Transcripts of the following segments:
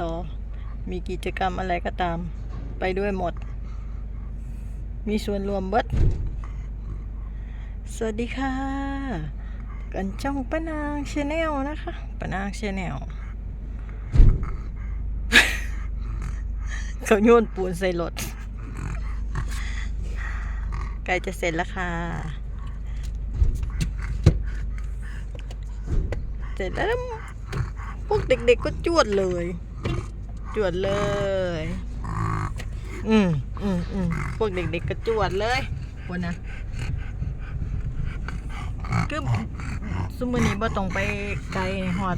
ต่อ มีกิจกรรมอะไรก็ตาม ไปด้วยหมด มีส่วนรวมเบิดสวัสดีค่ะ กันจ้องปนางชาแนลนะคะปนางชาแนลเขาโยนปูนใส่รถใกล้จะเสร็จแล้วค่ะ เสร็จแล้วพวกเด็กๆก็จวดเลย จวดเลย อืมอืมอืมพวกเด็กๆก็จวดเลยวันนะคือสมมือนี้บ่ต้องไปไกลหอด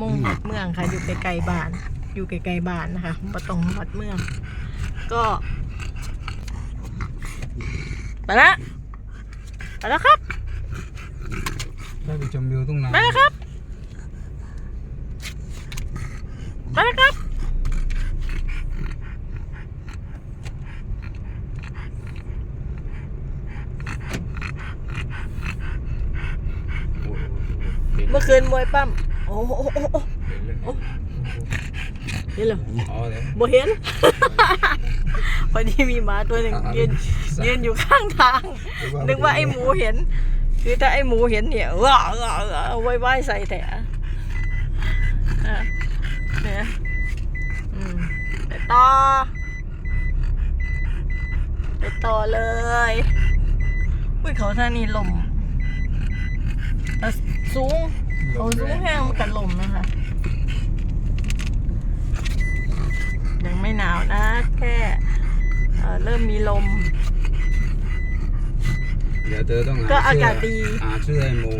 มงหอดเมืองค่ะ อยู่ไกลๆบ้าน อยู่ไกลๆบ้านนะคะบ่ต้องหอดเมือง ก็ไปละไปแล้วครับ ได้ไปชมวิวตรงนั้น ไปแล้วครับไปแล้วครับ เมื่อคืนมวยปั้มโอ้โหโอ้โหโอ้โหเห็นเหรออ๋อเลยบ่เห็น พอดีมีหมาตัวหนึ่งยืนยืนอยู่ข้างทาง นึกว่าไอ้หมูเห็น คือถ้าไอ้หมูเห็นเนี่ยว้าวว้าวว้าวไว้ไว้ใส่แต่อะเนี่ยอืมไปต่อไปต่อเลยอุ้ยเขาท่านี่ลมแต่สูง เขาสูงแห้งมันกันลมนะคะ ยังไม่หนาวนะ แค่เอ่อเริ่มมีลม เดี๋ยวเธอต้องหาก็อากาศดี หาเสื้อให้หมู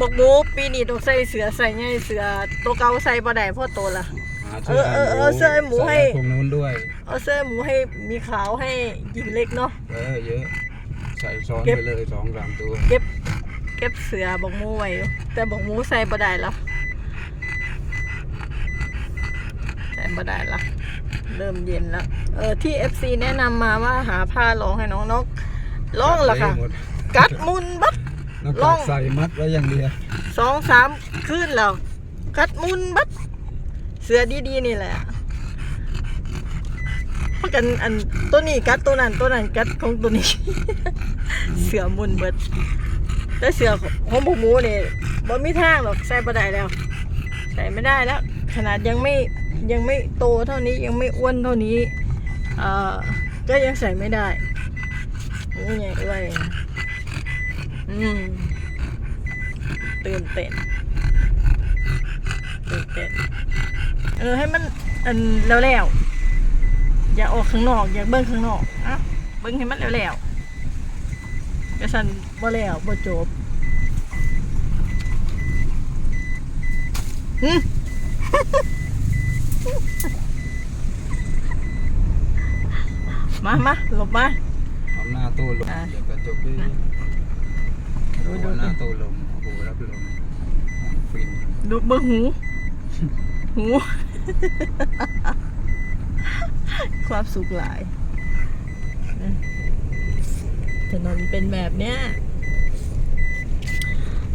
บอกหมูปีนี้ต้องใส่เสือใส่ไงเสือตัวเก่าใส่บ่ได้เพราะตัวละหาเสื้อให้เออเออเออเสื้อให้หมูให้ใส่พวกนู้นด้วยเอาเสื้อหมูให้มีขาวให้หญิงเล็กเนาะเออเยอะใส่ซ้อนเก็บไปเลยสองสามตัว เก็บเก็บเสือบอกหมูไว้อยู่แต่บอกหมูใส่บ่ได้แล้วใส่บ่ได้ละเริ่มเย็นแล้ว เออที่ FC แนะนำมาว่าหาผ้าลองให้น้องนกลองละค่ะหมดกัดมุนบัดแล้วลก็องใส่มัดไว้อย่างเดียวสองสามขึ้นแล้วกัดมุนบัดเสือดีๆนี่แหละเพราะกันอันตัวนี้กัดตัวนั้นตัวนั้นกัดของตัวนี้ เสือมุนเบิด แต่เสือของบุหมูเนี่ยบ่มีทางหรอกใส่บ่ได้แล้ว ใส่ไม่ได้แล้ว ขนาดยังไม่ยังไม่โตเท่านี้ยังไม่อ้วนเท่านี้เอ่อก็ยังใส่ไม่ได้นี่ไงไว้นะอืมตื่นเต้นตื่นเต้นเออให้มันอันแล้วแล้วๆอย่าออกข้างนอกอย่าเบิ้งข้างนอกอะเบิ้งให้มันแล้วแล้วๆกระสันบ่แล้วบ่จบ มามาหลบมาเอาหน้าตู้ลมอะเดี๋ยวกระจกด้วยดูดูเอาหน้าตู้ลมโอ้โหรับลมฟินดูเบิ้งหู หู ความสุขหลายนะถนนเป็นแบบเนี้ย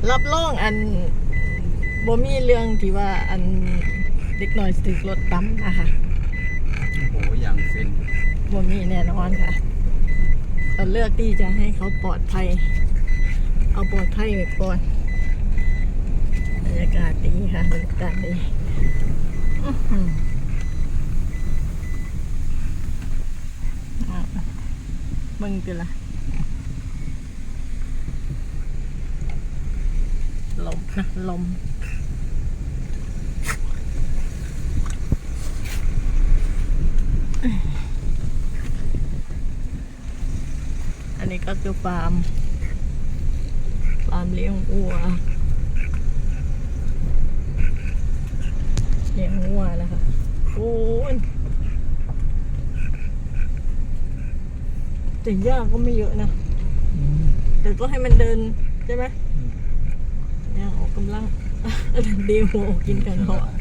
รับรองอัน บ่มีเรื่องที่ว่าอันเด็กน้อยสึกรถตั้มนะคะโอ้โหอย่างฟินบ่มีแน่นอนค่ะเราเลือกที่จะให้เขาปลอดภัย เอาปลอดภัยไว้ก่อนบรรยากาศดีค่ะบรรยากาศดีอื้อหืออะเบิ่งกันละลมนะลม อันนี้ก็คือฟาร์ม ฟาร์มเลี้ยงวัว เลี้ยงวัวนะคะโอ้ยแต่หญ้าก็ไม่เยอะนะ แต่ก็ให้มันเดินใช่ไหมเนี่ยออกกำลังเดียวกินกันเหาะ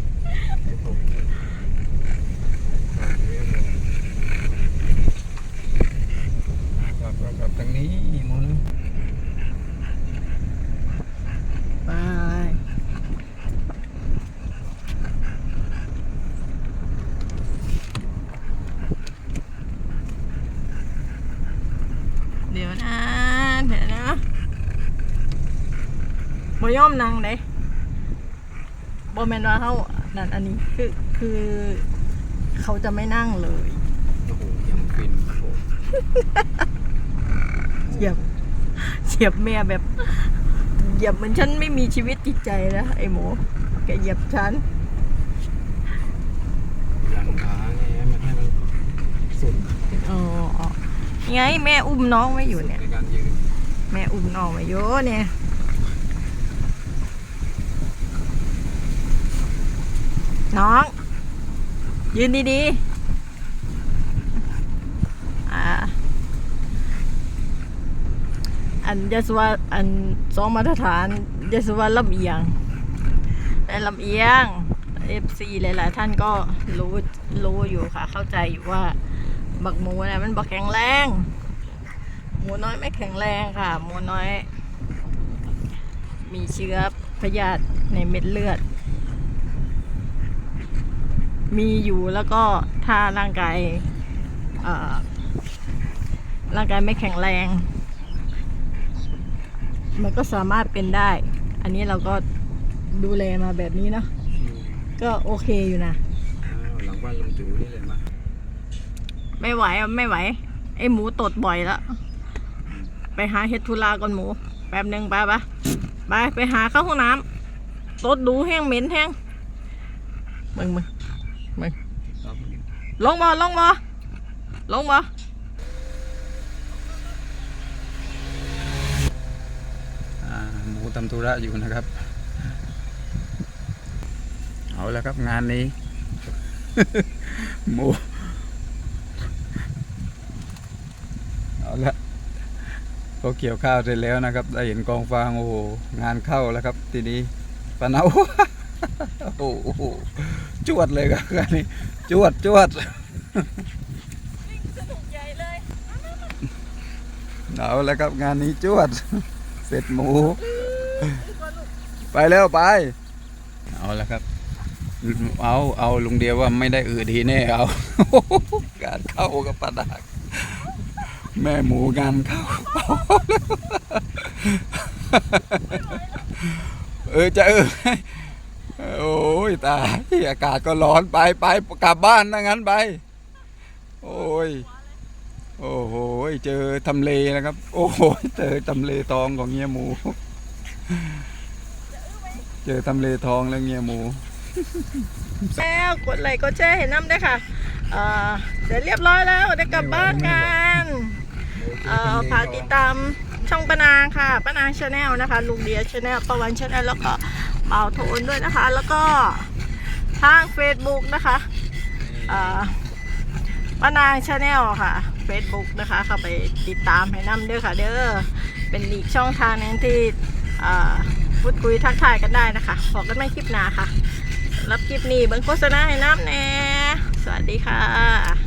เดี๋ยวนะเดี๋ยวนะบ่ย่อมนางเด้บ่แมนว่าเขานั่นอันนี้คือคือเขาจะไม่นั่งเลยโอ้โหยังยมฟินโอ้เหยียบเหยียบแม่แบบเหยียบเหมือนฉันไม่มีชีวิตจิตใจนะไอ้หมูแกเหยียบฉัน ไงแม่อุ้มน้องไว้อยู่เนี่ย ในการยืนแม่อุ้มน้องไว้อยู่เนี่ย น้อง ยืนดีๆอ่าอันยศวาอันสองมาตรฐานยศวาลำเอียงแต่ลำเอียงเอฟซีหลาย ๆ ท่านก็รู้รู้อยู่ค่ะ เข้าใจอยู่ว่า บักหมูนี่ยมันบักแข็งแรง หมูน้อยไม่แข็งแรงค่ะ หมูน้อย มีเชื้อพยาธิในเม็ดเลือด มีอยู่แล้วก็ถ้าร่างกายร่างกายไม่แข็งแรง มันก็สามารถเป็นได้ อันนี้เราก็ดูแลมาแบบนี้เนาะก็โอเคอยู่นะหลังบ้านลุงจูนี่เลยมา ไม่ไหวอะไม่ไหว ไอหมูตดบ่อยแล้วไปหาเฮ็ดทุลาก่อนหมู แป๊บหนึ่งไปปะไปไปหาเข้าห้องน้ำตดดูแห้งเหม็นแห้งมึงมึงมึงลงมาลงมาลงมาอ่หมูทำธุระอยู่นะครับ เอาแล้วครับงานนี้ หมู เอาละ เขาเกี่ยวข้าวเสร็จแล้วนะครับ ได้เห็นกองฟางโอ้โหงานเข้าแล้วครับ ทีนี้ปะเนาโอ้โหจวดเลยครับงานนี้จวดจวดสนุกใหญ่เลยเอาแล้วครับงานนี้จวด เสร็จหมู ไปแล้วไป เอาแล้วครับ เอาเอาลุงเดียวว่าไม่ได้อืดทีแน่เอาการเข้ากับปะดาก แม่หมูงานเข้า เออจะเออโอ้ยตายอากาศก็ร้อนไปไปกลับบ้านนะงั้นไป โอ้ย โอ้โหเจอทำเลนะครับ โอ้โหเจอทำเลทองของเงี้ยหมู เจอทำเลทองแล้วเงี้ยหมูแล้วกดไลค์กดแชร์เห็นน้ำได้ค่ะเอ่อเดี๋ยวเรียบร้อยแล้วได้กลับบ้านกัน เอ่อฝากติดตามช่องปานางค่ะปานางชาแนลนะคะ ลุงเดียชาแนลประวันชาแนลแล้วก็เบาโทนด้วยนะคะ แล้วก็ทาง Facebook นะคะเอ่อปานางชาแนลค่ะ Facebook นะคะเข้าไปติดตามให้น้ำด้วยค่ะ เด้อเป็นอีกช่องทางหนึงที่เอ่อพูดคุยทักทายกันได้นะคะบอกกันไม่คลิปหน้าค่ะรับคลิปนี้เบิ่งโฆษณาให้น้ำแน่สวัสดีค่ะ